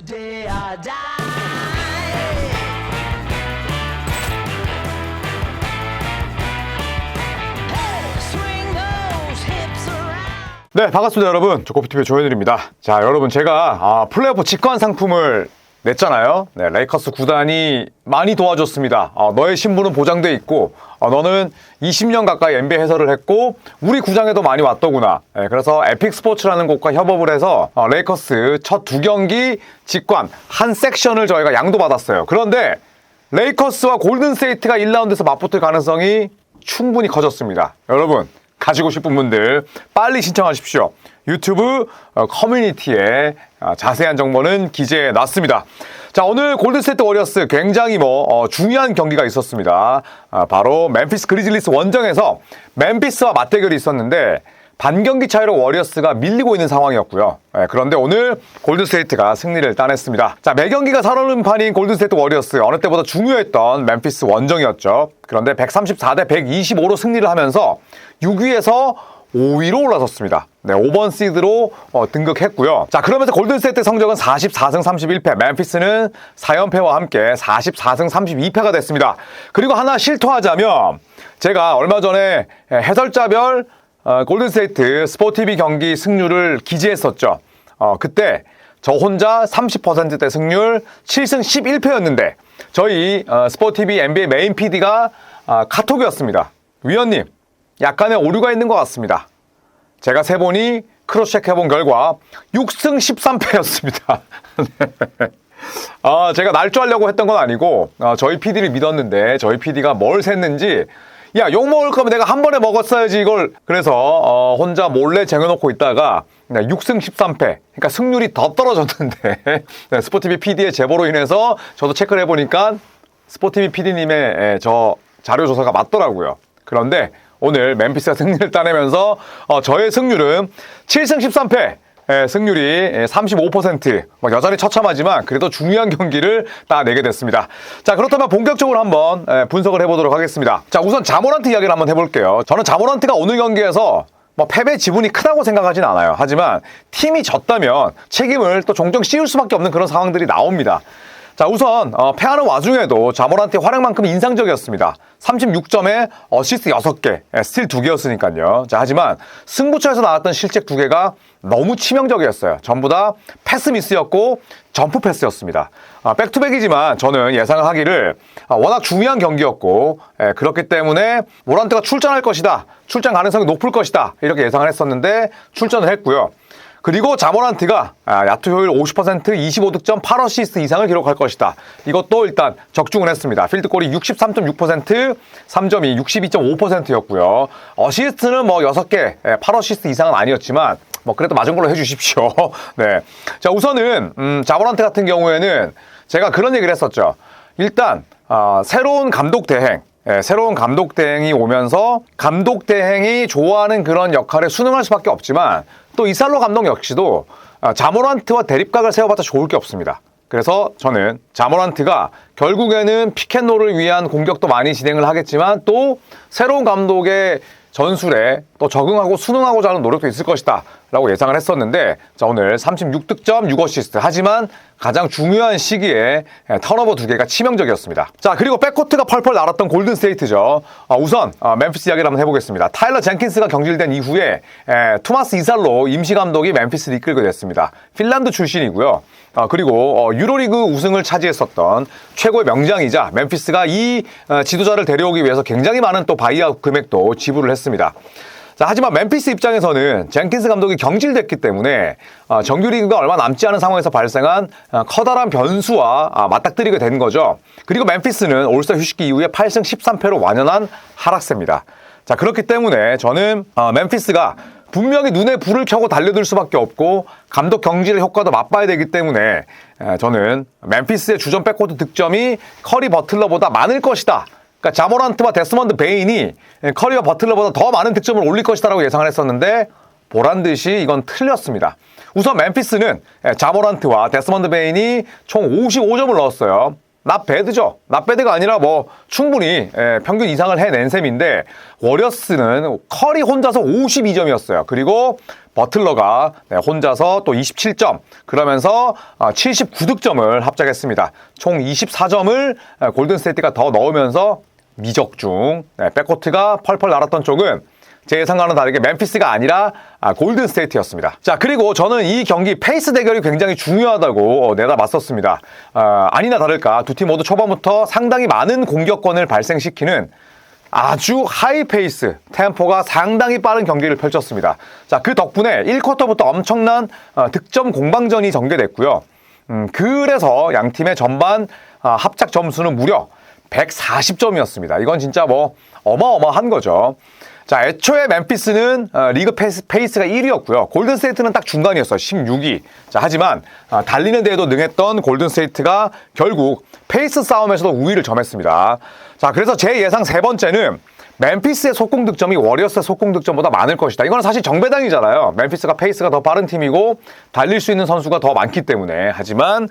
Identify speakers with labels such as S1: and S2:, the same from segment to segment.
S1: today or die.
S2: 네, 반갑습니다, 여러분. 조코피TV의 조현일입니다. 자, 여러분, 제가 아, 플레이오프 직관 상품을 냈잖아요. 네, 레이커스 구단이 많이 도와줬습니다. 어, 너의 신분은 보장돼 있고, 어, 너는 20년 가까이 NBA 해설을 했고, 우리 구장에도 많이 왔더구나. 네, 그래서 에픽 스포츠라는 곳과 협업을 해서 어, 레이커스 첫 두 경기 직관 한 섹션을 저희가 양도받았어요. 그런데 레이커스와 골든스테이트가 1라운드에서 맞붙을 가능성이 충분히 커졌습니다. 여러분, 가지고 싶은 분들 빨리 신청하십시오. 유튜브 어, 커뮤니티에 어, 자세한 정보는 기재해 놨습니다. 자, 오늘 골든스테이트 워리어스 굉장히 뭐 어, 중요한 경기가 있었습니다. 아, 바로 멤피스 그리즐리스 원정에서 멤피스와 맞대결이 있었는데 반경기 차이로 워리어스가 밀리고 있는 상황이었고요. 예, 그런데 오늘 골든스테이트가 승리를 따냈습니다. 자, 매 경기가 살얼음 판인 골든스테이트 워리어스 어느 때보다 중요했던 멤피스 원정이었죠. 그런데 134대 125로 승리를 하면서 6위에서 5위로 올라섰습니다. 네, 5번 시드로 어, 등극했고요. 자, 그러면서 골든스테이트 성적은 44승 31패, 멤피스는 4연패와 함께 44승 32패가 됐습니다. 그리고 하나 실토하자면 제가 얼마 전에 해설자별 어, 골든스테이트 스포티비 경기 승률을 기재했었죠. 어, 그때 저 혼자 30%대 승률 7승 11패였는데 저희 어, 스포티비 NBA 메인 PD가 아, 카톡이었습니다. 위원님, 약간의 오류가 있는 것 같습니다. 제가 세보니 크로스 체크 해본 결과 6승 13패였습니다. 아, 제가 날조하려고 했던 건 아니고 어, 저희 PD를 믿었는데 저희 PD가 뭘 셌는지 야, 욕 먹을 거면 내가 한 번에 먹었어야지 이걸. 그래서 어, 혼자 몰래 쟁여놓고 있다가 그냥 6승 13패. 그러니까 승률이 더 떨어졌는데 네, 스포티비 PD의 제보로 인해서 저도 체크를 해보니까 스포티비 PD님의 저 자료 조사가 맞더라고요. 그런데 오늘 멤피스가 승리를 따내면서 어, 저의 승률은 7승 13패. 예, 승률이 예, 35%, 뭐 여전히 처참하지만 그래도 중요한 경기를 따내게 됐습니다. 자, 그렇다면 본격적으로 한번 예, 분석을 해보도록 하겠습니다. 자, 우선 자모란트 이야기를 한번 해볼게요. 저는 자모란트가 오늘 경기에서 뭐 패배 지분이 크다고 생각하진 않아요. 하지만 팀이 졌다면 책임을 또 종종 씌울 수밖에 없는 그런 상황들이 나옵니다. 자, 우선 어, 패하는 와중에도 자모란트의 활약만큼 인상적이었습니다. 36점에 어시스트 6개, 예, 스틸 2개였으니까요. 자, 하지만 승부처에서 나왔던 실책 2개가 너무 치명적이었어요. 전부 다 패스 미스였고 점프 패스였습니다. 아, 백투백이지만 저는 예상을 하기를 아, 워낙 중요한 경기였고 예, 그렇기 때문에 모란트가 출전할 것이다. 출전 가능성이 높을 것이다. 이렇게 예상을 했었는데 출전을 했고요. 그리고 자모란트가 아, 야투 효율 50% 25득점 8어시스트 이상을 기록할 것이다. 이것도 일단 적중을 했습니다. 필드골이 63.6% 3점이 62.5%였고요. 어시스트는 뭐 6개 8어시스트 이상은 아니었지만 뭐 그래도 맞은 걸로 해주십시오. 네. 자 우선은 음, 자모란트 같은 경우에는 제가 그런 얘기를 했었죠. 일단 아, 새로운 감독 대행 예, 새로운 감독 대행이 오면서 감독 대행이 좋아하는 그런 역할에 순응할 수밖에 없지만 또 이살로 감독 역시도 아, 자모란트와 대립각을 세워봤자 좋을 게 없습니다. 그래서 저는 자모란트가 결국에는 피켓롤을 위한 공격도 많이 진행을 하겠지만 또 새로운 감독의 전술에 또 적응하고 순응하고자 하는 노력도 있을 것이다 라고 예상을 했었는데 자 오늘 36득점 6어시스트. 하지만 가장 중요한 시기에 예, 턴오버 두 개가 치명적이었습니다. 자 그리고 백코트가 펄펄 날았던 골든스테이트죠. 아, 우선 아, 멤피스 이야기를 한번 해보겠습니다. 타일러 젠킨스가 경질된 이후에 에, 투마스 이살로 임시 감독이 멤피스를 이끌게 됐습니다. 핀란드 출신이고요. 아, 그리고 어, 유로리그 우승을 차지했었던 최고의 명장이자 멤피스가 이 어, 지도자를 데려오기 위해서 굉장히 많은 또 바이아웃 금액도 지불을 했습니다. 자, 하지만 멤피스 입장에서는 젠킨스 감독이 경질됐기 때문에 어, 정규리그가 얼마 남지 않은 상황에서 발생한 어, 커다란 변수와 아, 맞닥뜨리게 된 거죠. 그리고 멤피스는 올스타 휴식기 이후에 8승 13패로 완연한 하락세입니다. 자, 그렇기 때문에 저는 어, 멤피스가 분명히 눈에 불을 켜고 달려들 수밖에 없고 감독 경질의 효과도 맛봐야 되기 때문에 에, 저는 멤피스의 주전 백코트 득점이 커리 버틀러보다 많을 것이다. 그러니까 자모란트와 데스먼드 베인이 커리와 버틀러보다 더 많은 득점을 올릴 것이다라고 예상을 했었는데 보란 듯이 이건 틀렸습니다. 우선 멤피스는 에, 자모란트와 데스먼드 베인이 총 55점을 넣었어요. 낫배드죠. 낫배드가 아니라 뭐 충분히 예, 평균 이상을 해낸 셈인데 워리어스는 커리 혼자서 52점이었어요. 그리고 버틀러가 네, 혼자서 또 27점 그러면서 79득점을 합작했습니다. 총 24점을 골든스테이트가 더 넣으면서 미적중 네, 백코트가 펄펄 날았던 쪽은 제 예상과는 다르게 멤피스가 아니라 아, 골든 스테이트였습니다. 자 그리고 저는 이 경기 페이스 대결이 굉장히 중요하다고 어, 내다 맞섰습니다. 아, 아니나 다를까 두 팀 모두 초반부터 상당히 많은 공격권을 발생시키는 아주 하이 페이스 템포가 상당히 빠른 경기를 펼쳤습니다. 자 그 덕분에 1쿼터부터 엄청난 어, 득점 공방전이 전개됐고요. 음, 그래서 양 팀의 전반 아, 합작 점수는 무려 140점이었습니다. 이건 진짜 뭐 어마어마한 거죠. 자, 애초에 멤피스는 어, 리그 페이스, 페이스가 1위였고요. 골든스테이트는 딱 중간이었어요. 16위. 자, 하지만 어, 달리는 데에도 능했던 골든스테이트가 결국 페이스 싸움에서도 우위를 점했습니다. 자, 그래서 제 예상 세 번째는 멤피스의 속공 득점이 워리어스의 속공 득점보다 많을 것이다. 이건 사실 정배당이잖아요. 멤피스가 페이스가 더 빠른 팀이고 달릴 수 있는 선수가 더 많기 때문에. 하지만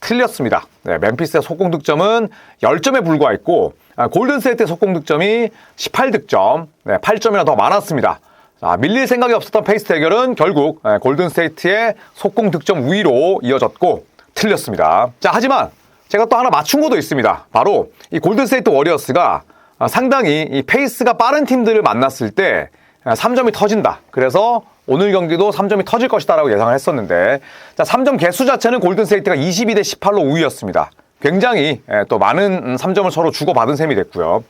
S2: 틀렸습니다. 네, 멤피스의 속공 득점은 10점에 불과했고 아, 골든스테이트의 속공 득점이 18득점, 네, 8점이나 더 많았습니다. 자, 밀릴 생각이 없었던 페이스 대결은 결국 네, 골든스테이트의 속공 득점 우위로 이어졌고 틀렸습니다. 자, 하지만 제가 또 하나 맞춘 것도 있습니다. 바로 이 골든스테이트 워리어스가 아, 상당히 이 페이스가 빠른 팀들을 만났을 때 3점이 터진다. 그래서 오늘 경기도 3점이 터질 것이다라고 예상을 했었는데 자, 3점 개수 자체는 골든스테이트가 22대 18로 우위였습니다. 굉장히 예, 또 많은 3점을 서로 주고받은 셈이 됐고요.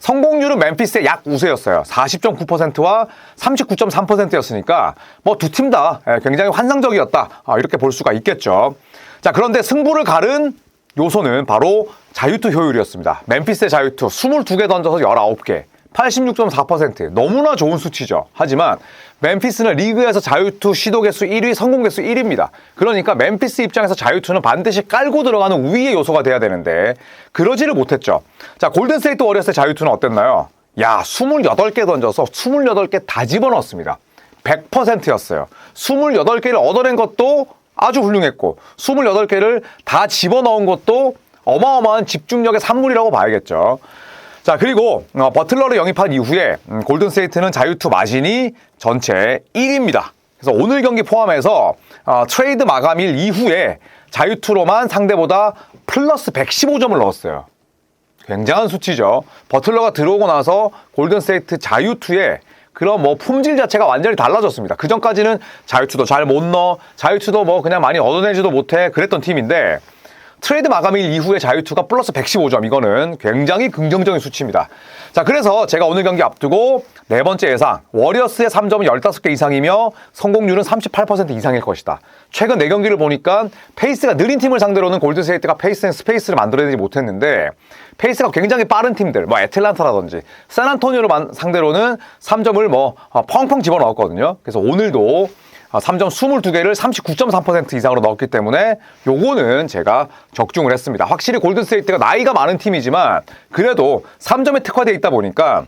S2: 성공률은 멤피스의 약 우세였어요. 40.9%와 39.3%였으니까 뭐 두 팀다 예, 굉장히 환상적이었다. 아, 이렇게 볼 수가 있겠죠. 자, 그런데 승부를 가른 요소는 바로 자유투 효율이었습니다. 멤피스의 자유투 22개 던져서 19개. 86.4% 너무나 좋은 수치죠. 하지만 멤피스는 리그에서 자유투 시도 개수 1위, 성공 개수 1위입니다. 그러니까 멤피스 입장에서 자유투는 반드시 깔고 들어가는 우위의 요소가 돼야 되는데 그러지를 못했죠. 자, 골든스테이트 워리어스의 자유투는 어땠나요? 야, 28개 던져서 28개 다 집어넣었습니다. 100%였어요. 28개를 얻어낸 것도 아주 훌륭했고 28개를 다 집어넣은 것도 어마어마한 집중력의 산물이라고 봐야겠죠. 자 그리고 어, 버틀러를 영입한 이후에 음, 골든스테이트는 자유투 마진이 전체 1위입니다. 그래서 오늘 경기 포함해서 어, 트레이드 마감일 이후에 자유투로만 상대보다 플러스 115점을 넣었어요. 굉장한 수치죠. 버틀러가 들어오고 나서 골든스테이트 자유투에 그런 뭐 품질 자체가 완전히 달라졌습니다. 그 전까지는 자유투도 잘 못 넣어, 자유투도 뭐 그냥 많이 얻어내지도 못해 그랬던 팀인데 트레이드 마감일 이후에 자유투가 플러스 115점 이거는 굉장히 긍정적인 수치입니다. 자 그래서 제가 오늘 경기 앞두고 네 번째 예상 워리어스의 3점은 15개 이상이며 성공률은 38% 이상일 것이다. 최근 네 경기를 보니까 페이스가 느린 팀을 상대로는 골든스테이트가 페이스 앤 스페이스를 만들어내지 못했는데 페이스가 굉장히 빠른 팀들 뭐 애틀란타라든지 샌안토니오를 상대로는 3점을 뭐 어, 펑펑 집어넣었거든요. 그래서 오늘도 3점 22개를 39.3% 이상으로 넣었기 때문에 요거는 제가 적중을 했습니다. 확실히 골든스테이트가 나이가 많은 팀이지만 그래도 3점에 특화되어 있다 보니까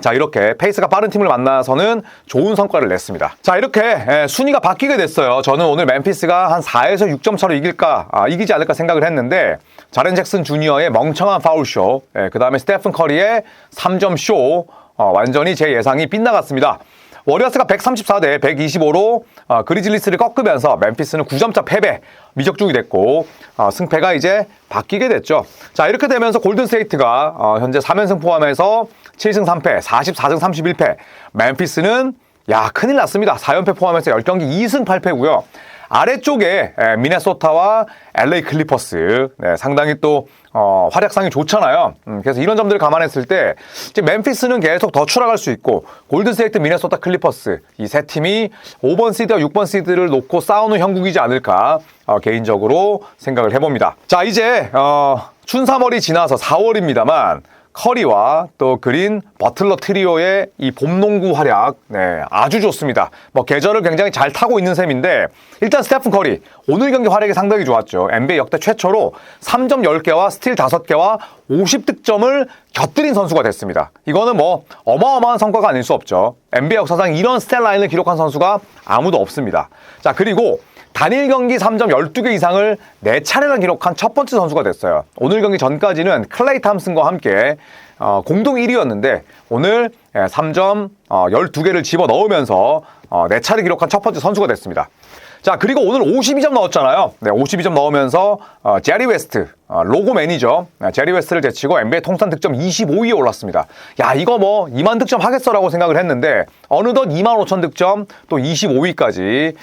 S2: 자 이렇게 페이스가 빠른 팀을 만나서는 좋은 성과를 냈습니다. 자 이렇게 순위가 바뀌게 됐어요. 저는 오늘 멤피스가 한 4에서 6점 차로 이길까 아, 이기지 않을까 생각을 했는데 자렌 잭슨 주니어의 멍청한 파울쇼 그 다음에 스테픈 커리의 3점 쇼 어, 완전히 제 예상이 빗나갔습니다. 워리어스가 134대 125로 어, 그리즐리스를 꺾으면서 멤피스는 9점차 패배 미적중이 됐고 어, 승패가 이제 바뀌게 됐죠. 자 이렇게 되면서 골든스테이트가 어, 현재 3연승 포함해서 7승 3패 44승 31패 멤피스는 야 큰일 났습니다. 4연패 포함해서 10경기 2승 8패고요. 아래쪽에 미네소타와 LA 클리퍼스 네, 상당히 또 어, 활약상이 좋잖아요. 음, 그래서 이런 점들을 감안했을 때 이제 멤피스는 계속 더 추락할 수 있고 골든스테이트, 미네소타, 클리퍼스 이 세 팀이 5번 시드와 6번 시드를 놓고 싸우는 형국이지 않을까 어, 개인적으로 생각을 해봅니다. 자 이제 어, 춘삼월이 지나서 4월입니다만 커리와 또 그린 버틀러 트리오의 이 봄농구 활약 네, 아주 좋습니다. 뭐 계절을 굉장히 잘 타고 있는 셈인데 일단 스테픈 커리 오늘 경기 활약이 상당히 좋았죠. NBA 역대 최초로 3점 10개와 스틸 5개와 50득점을 곁들인 선수가 됐습니다. 이거는 뭐 어마어마한 성과가 아닐 수 없죠. NBA 역사상 이런 스텔 라인을 기록한 선수가 아무도 없습니다. 자, 그리고 단일 경기 3점 12개 이상을 4차례나 기록한 첫 번째 선수가 됐어요. 오늘 경기 전까지는 클레이 탐슨과 함께 어, 공동 1위였는데 오늘 3점 어, 12개를 집어 넣으면서 어, 4차를 기록한 첫 번째 선수가 됐습니다. 자, 그리고 오늘 52점 넣었잖아요. 네, 52점 넣으면서 어, 제리 웨스트, 어, 로고 매니저 네, 제리 웨스트를 제치고 NBA 통산 득점 25위에 올랐습니다. 야, 이거 뭐 2만 득점 하겠어라고 생각을 했는데 어느덧 2만 5천 득점 또 25위까지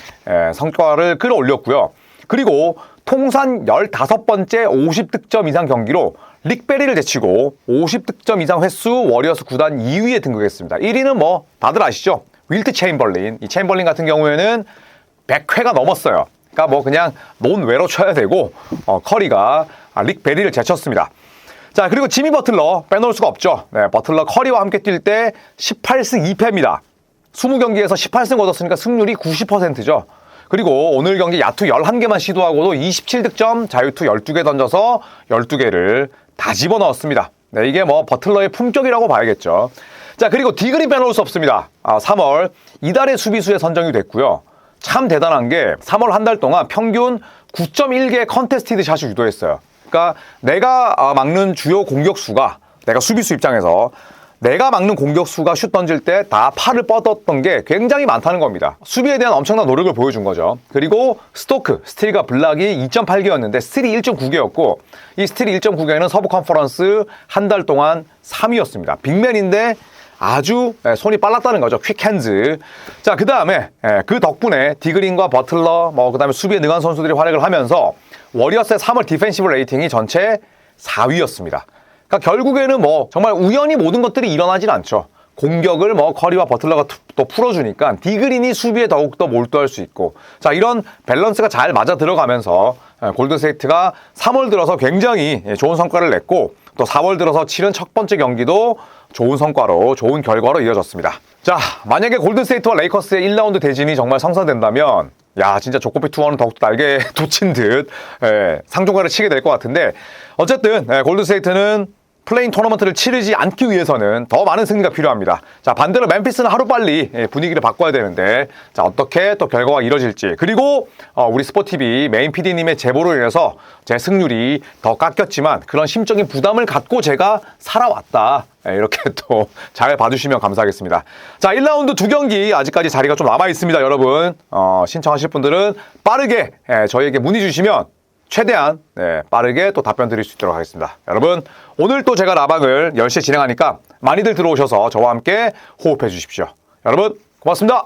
S2: 성과를 끌어올렸고요. 그리고 통산 15번째 50득점 이상 경기로 릭베리를 제치고 50득점 이상 횟수 워리어스 구단 2위에 등극했습니다. 1위는 뭐 다들 아시죠? 윌트 체인벌린. 이 체인벌린 같은 경우에는 100회가 넘었어요. 그러니까 뭐 그냥 논외로 쳐야 되고 어, 커리가 아, 릭 베리를 제쳤습니다. 자 그리고 지미 버틀러 빼놓을 수가 없죠. 네, 버틀러 커리와 함께 뛸 때 18승 2패입니다. 20경기에서 18승 얻었으니까 승률이 90%죠. 그리고 오늘 경기 야투 11개만 시도하고도 27득점, 자유투 12개 던져서 12개를 다 집어넣었습니다. 네, 이게 뭐 버틀러의 품격이라고 봐야겠죠. 자, 그리고 디그린 빼놓을 수 없습니다. 아, 3월 이달의 수비수에 선정이 됐고요. 참 대단한 게 3월 한 달 동안 평균 9.1개 컨테스티드 샷을 유도했어요. 그러니까 내가 아, 막는 주요 공격수가 내가 수비수 입장에서 내가 막는 공격수가 슛 던질 때 다 팔을 뻗었던 게 굉장히 많다는 겁니다. 수비에 대한 엄청난 노력을 보여준 거죠. 그리고 스토크, 스틸과 블락이 2.8개였는데 스틸이 1.9개였고 이 스틸이 1.9개는 서부 컨퍼런스 한 달 동안 3위였습니다. 빅맨인데 아주 예, 손이 빨랐다는 거죠. 퀵핸즈. 자, 그 다음에 그 덕분에 디그린과 버틀러, 뭐 그 다음에 수비에 능한 선수들이 활약을 하면서 워리어스의 3월 디펜시브 레이팅이 전체 4위였습니다. 그러니까 결국에는 뭐 정말 우연히 모든 것들이 일어나진 않죠. 공격을 뭐 커리와 버틀러가 투- 또 풀어주니까 디그린이 수비에 더욱더 몰두할 수 있고 자 이런 밸런스가 잘 맞아 들어가면서 예, 골드세이트가 3월 들어서 굉장히 예, 좋은 성과를 냈고 또 4월 들어서 치른 첫 번째 경기도 좋은 성과로 좋은 결과로 이어졌습니다. 자 만약에 골든스테이트와 레이커스의 1라운드 대진이 정말 성사된다면 야 진짜 조코피 투어는 더욱더 날개 돋친 듯 예, 상종가를 치게 될 것 같은데 어쨌든 예, 골든스테이트는 플레인 토너먼트를 치르지 않기 위해서는 더 많은 승리가 필요합니다. 자, 반대로 멤피스는 하루빨리 예, 분위기를 바꿔야 되는데, 자, 어떻게 또 결과가 이뤄질지. 그리고, 어, 우리 스포티비 메인 PD님의 제보로 인해서 제 승률이 더 깎였지만 그런 심적인 부담을 갖고 제가 살아왔다. 예, 이렇게 또 잘 봐주시면 감사하겠습니다. 자, 1라운드 두 경기 아직까지 자리가 좀 남아 있습니다, 여러분. 어, 신청하실 분들은 빠르게 예, 저희에게 문의 주시면 최대한 네, 빠르게 또 답변 드릴 수 있도록 하겠습니다. 여러분, 오늘 또 제가 라방을 10시에 진행하니까 많이들 들어오셔서 저와 함께 호흡해 주십시오. 여러분, 고맙습니다.